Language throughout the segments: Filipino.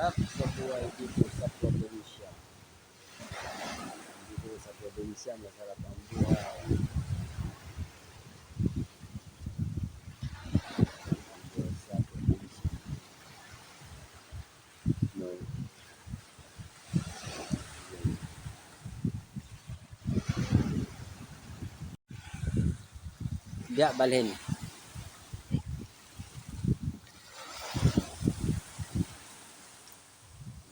Sarap sa buhay dito sa probinsya. Dito sa probinsya, masarap ang buhay. Dito sa probinsya. No. Yan. Diya, balhin. Ya. Ayan, yun ang abot sa ating Ay, pwede ito,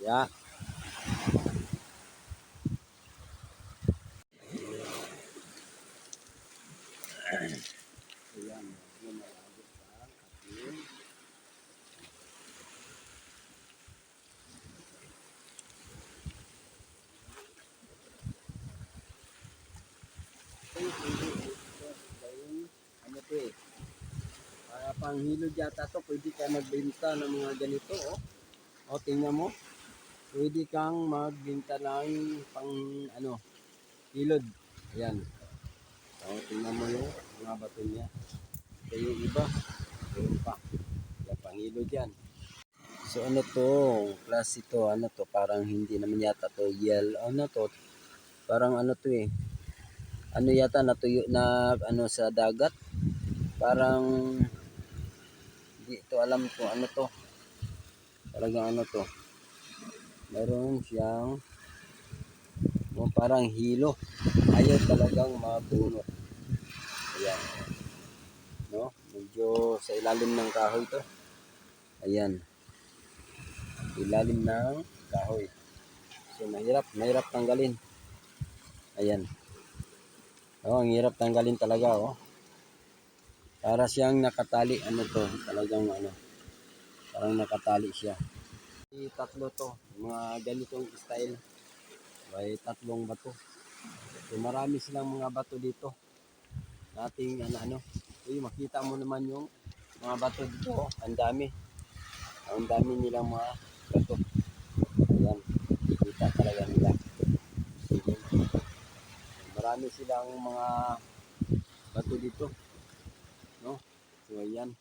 dahil ano to eh. Para panghilod yata to, pwede ka magbenta ng mga ganito, oh. O, tingnan mo. Pwede kang magbenta ng pang, ano, hilod. Ayan. O, tingnan mo yung mga bato niya. Ito yung iba. Meron pa. Yan, panghilod yan. So, ano to? Class ito, ano to? Parang hindi naman yata to yellow. Ano to? Parang ano to eh. Ano yata natuyo na ano sa dagat. Parang hindi to alam ko ano to. Talagang ano to. Meron siyang oh, parang hilo. Ayaw talagang mabunot. Ayan. No? Medyo sa ilalim ng kahoy to. Ayan. Ilalim ng kahoy. So mahirap, mahirap tanggalin. Ayan. Oh, ang hirap tanggalin talaga, oh. Para siyang nakatali, ano to, talagang ano, parang nakatali siya. May tatlo to, mga ganitong style. May tatlong bato. So, marami silang mga bato dito. Nating ano, ano. Uy, makita mo naman yung mga bato dito. Ang dami. Ang dami nilang mga bato. Ayan, kita talaga nila. Marami silang mga bato dito. No? So, ayan.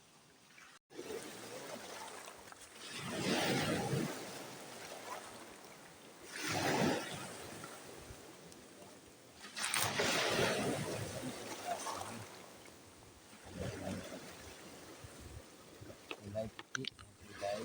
Kulay puti, kulay